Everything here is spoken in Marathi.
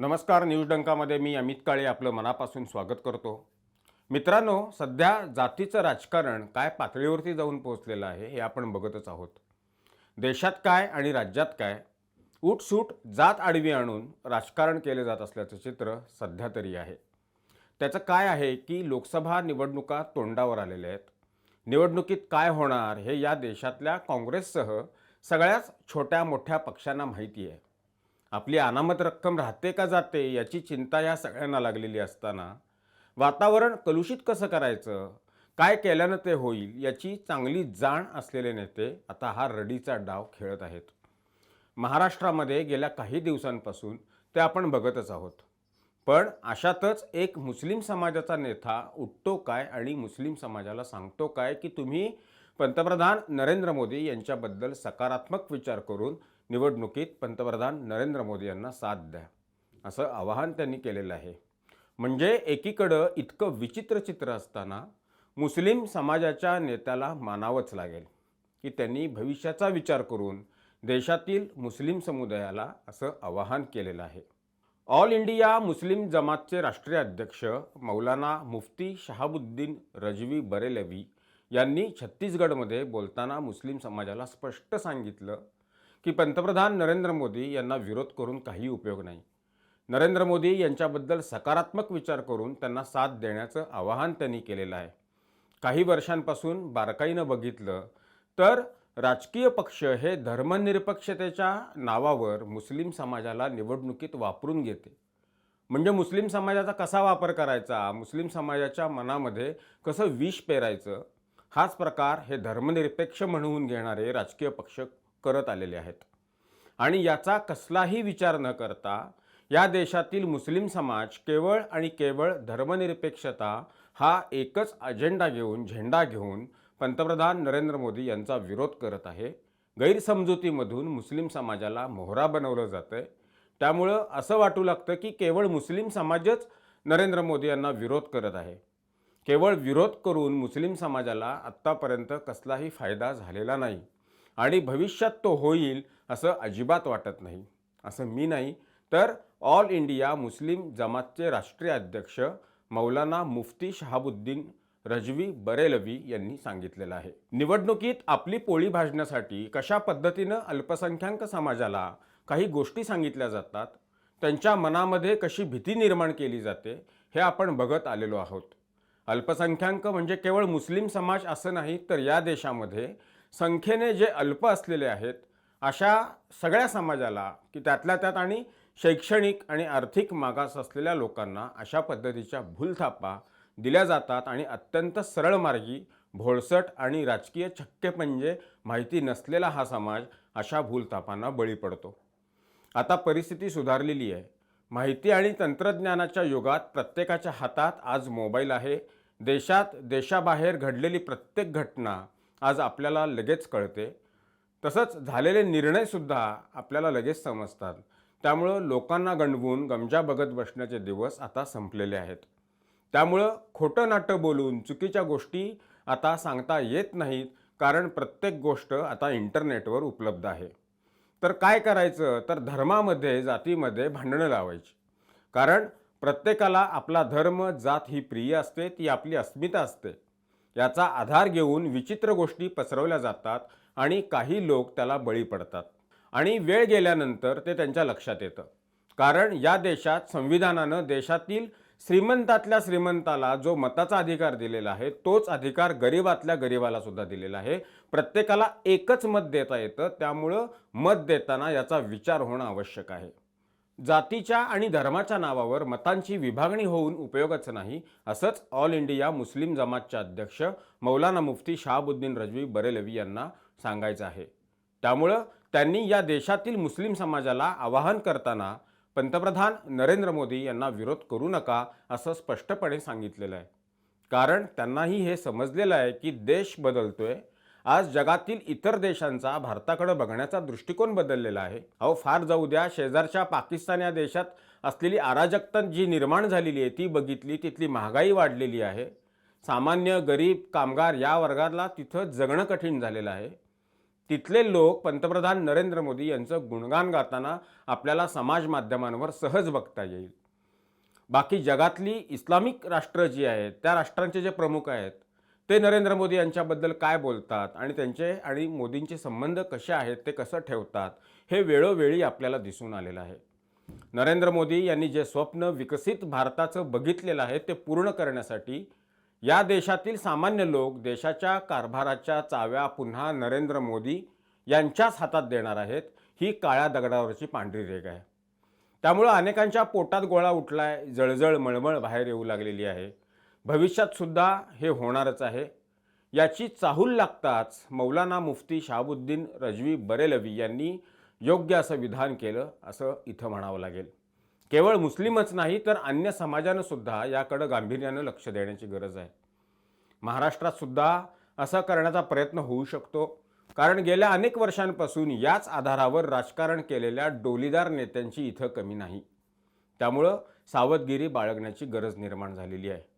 नमस्कार न्यूज डंकामध्ये मी अमित काळे आपलं मनापासून स्वागत करतो. मित्रांनो सध्या जातीचं राजकारण काय पातळीवरती जाऊन पोहोचलेलं आहे हे आपण बघतच आहोत. देशात काय आणि राज्यात काय? उठसूट जात आडवी आणून राजकारण केले जात असल्याचं चित्र सध्या तरी आहे. त्याचं काय आहे की लोकसभा निवडणुका तोंडावर आलेल्या आहेत. निवडणुकीत काय होणार हे या देशातल्या काँग्रेससह सगळ्याच छोट्या मोठ्या पक्षांना माहिती आहे. आपली अनामत रक्कम राहते का जाते याची चिंता या सगळ्यांना लागलेली असताना वातावरण कलुषित कसं करायचं? काय केल्यानं ते होईल याची चांगली जाण असलेले नेते आता हा रडीचा डाव खेळत आहेत. महाराष्ट्रामध्ये गेल्या काही दिवसांपासून ते आपण बघतच आहोत. पण अशातच एक मुस्लिम समाजाचा नेता उठतो काय आणि मुस्लिम समाजाला सांगतो काय की तुम्ही पंतप्रधान नरेंद्र मोदी यांच्याबद्दल सकारात्मक विचार करून निवडणुकीत पंतप्रधान नरेंद्र मोदी यांना साथ द्या. असं आवाहन त्यांनी केलेलं आहे. म्हणजे एकीकडं इतकं विचित्र चित्र असताना मुस्लिम समाजाच्या नेत्याला मानावंच लागेल की त्यांनी भविष्याचा विचार करून देशातील मुस्लिम समुदायाला असं आवाहन केलेलं आहे. ऑल इंडिया मुस्लिम जमातचे राष्ट्रीय अध्यक्ष मौलाना मुफ्ती शहाबुद्दीन रजवी बरेलवी यांनी छत्तीसगडमध्ये बोलताना मुस्लिम समाजाला स्पष्ट सांगितलं की पंतप्रधान नरेंद्र मोदी यांना विरोध करून काही उपयोग नाही. नरेंद्र मोदी यांच्याबद्दल सकारात्मक विचार करून त्यांना साथ देण्याचं आवाहन त्यांनी केलेलं आहे. काही वर्षांपासून बारकाईनं बघितलं तर राजकीय पक्ष हे धर्मनिरपेक्षतेच्या नावावर मुस्लिम समाजाला निवडणुकीत वापरून घेते. म्हणजे मुस्लिम समाजाचा कसा वापर करायचा? मुस्लिम समाजाच्या मनामध्ये कसं विष पेरायचं? हाच प्रकार हे धर्मनिरपेक्ष म्हणून घेणारे राजकीय पक्ष करत आलेले आहेत. आणि याचा कसलाही विचार न करता या देशातील मुस्लिम समाज केवळ आणि केवळ धर्मनिरपेक्षता हा एकच अजेंडा घेऊन झेंडा घेऊन पंतप्रधान नरेंद्र मोदी यांचा विरोध करत आहे. गैरसमजुतीमधून मुस्लिम समाजाला मोहरा बनवलं जातं आहे त्यामुळं असं वाटू लागतं की केवळ मुस्लिम समाजच नरेंद्र मोदी यांना विरोध करत आहे. केवळ विरोध करून मुस्लिम समाजाला आत्तापर्यंत कसलाही फायदा झालेला नाही. आणि भविष्यात तो होईल असं अजिबात वाटत नाही. असं मी नाही. तर ऑल इंडिया मुस्लिम जमातचे राष्ट्रीय अध्यक्ष मौलाना मुफ्ती शहाबुद्दीन रजवी बरेलवी यांनी सांगितलेलं आहे. निवडणुकीत आपली पोळी भाजण्यासाठी कशा पद्धतीनं अल्पसंख्याक समाजाला काही गोष्टी सांगितल्या जातात त्यांच्या मनामध्ये कशी भीती निर्माण केली जाते हे आपण बघत आलेलो आहोत. अल्पसंख्याक म्हणजे केवळ मुस्लिम समाज असं नाही तर या देशामध्ये संख्येने जे अल्प असलेले आहेत अशा सगळ्या समाजाला की त्यातल्या त्यात आणि शैक्षणिक आणि आर्थिक मागास असलेल्या लोकांना अशा पद्धतीच्या भूलथापा दिल्या जातात आणि अत्यंत सरळ मार्गी भोळसट आणि राजकीय छक्केपंजे म्हणजे माहिती नसलेला हा समाज अशा भूलथापांना बळी पडतो. आता परिस्थिती सुधारलेली आहे. माहिती आणि तंत्रज्ञानाच्या युगात प्रत्येकाच्या हातात आज मोबाईल आहे. देशात देशाबाहेर घडलेली प्रत्येक घटना आज आपल्याला लगेच कळते. तसंच झालेले निर्णयसुद्धा आपल्याला लगेच समजतात. त्यामुळं लोकांना गंडवून गमजा बघत बसण्याचे दिवस आता संपलेले आहेत. त्यामुळं खोटं नाटं बोलून चुकीच्या गोष्टी आता सांगता येत नाहीत कारण प्रत्येक गोष्ट आता इंटरनेटवर उपलब्ध आहे. तर काय करायचं? तर धर्मामध्ये जातीमध्ये भांडणं लावायची. कारण प्रत्येकाला आपला धर्म जात ही प्रिय असते ती आपली अस्मिता असते. याचा आधार घेऊन विचित्र गोष्टी पसरवल्या जातात आणि काही लोक त्याला बळी पडतात. आणि वेळ गेल्यानंतर ते त्यांच्या लक्षात येतं. कारण या देशात संविधानानं देशातील श्रीमंतातल्या श्रीमंताला जो मताचा अधिकार दिलेला आहे तोच अधिकार गरिबातल्या गरिबाला सुद्धा दिलेला आहे. प्रत्येकाला एकच मत देता येतं त्यामुळं मत देताना याचा विचार होणं आवश्यक आहे. जातीच्या आणि धर्माच्या नावावर मतांची विभागणी होऊन उपयोगाचं नाही असंच ऑल इंडिया मुस्लिम जमातचे अध्यक्ष मौलाना मुफ्ती शहाबुद्दीन रजवी बरेलवी यांना सांगायचं आहे. त्यामुळं त्यांनी या देशातील मुस्लिम समाजाला आवाहन करताना पंतप्रधान नरेंद्र मोदी यांना विरोध करू नका असं स्पष्टपणे सांगितलेलं आहे. कारण त्यांनाही हे समजलेलं आहे की देश बदलतोय आज जगातील इतर देशांचा भारताकडे बघण्याचा दृष्टिकोन बदललेला आहे. अहो फार जाऊ द्या शेजारच्या पाकिस्तान या देशात असलेली अराजकता जी निर्माण झालेली आहे ती बघितली तिथली महागाई वाढलेली आहे. सामान्य गरीब कामगार या वर्गाला तिथं जगणं कठीण झालेलं आहे. तिथले लोक पंतप्रधान नरेंद्र मोदी यांचं गुणगान गाताना आपल्याला समाज माध्यमांवर सहज बघता येईल. बाकी जगातली इस्लामिक राष्ट्रं जी आहेत त्या राष्ट्रांचे जे प्रमुख आहेत ते नरेंद्र मोदी यांच्याबद्दल काय बोलतात आणि त्यांचे आणि मोदींचे संबंध कसे आहेत ते कसं ठेवतात हे वेळोवेळी आपल्याला दिसून आलेलं आहे. नरेंद्र मोदी यांनी जे स्वप्न विकसित भारताचं बघितलेलं आहे ते पूर्ण करण्यासाठी या देशातील सामान्य लोक देशाच्या कारभाराच्या चाव्या पुन्हा नरेंद्र मोदी यांच्याच हातात देणार आहेत ही काळ्या दगडावरची पांढरी रेग आहे. त्यामुळं अनेकांच्या पोटात गोळा उठलाय जळजळ मळमळ बाहेर येऊ लागलेली आहे. भविष्यात सुद्धा हे होणारच आहे. याची चाहूल लागताच मौलाना मुफ्ती शहाबुद्दीन रजवी बरेलवी यांनी योग्य असं विधान केलं असं इथं म्हणावं लागेल. केवळ मुस्लिमच नाही तर अन्य समाजानं सुद्धा याकडं गांभीर्यानं लक्ष देण्याची गरज आहे. महाराष्ट्रात सुद्धा असं करण्याचा प्रयत्न होऊ शकतो कारण गेल्या अनेक वर्षांपासून याच आधारावर राजकारण केलेल्या डोलीदार नेत्यांची इथं कमी नाही. त्यामुळं सावधगिरी बाळगण्याची गरज निर्माण झालेली आहे.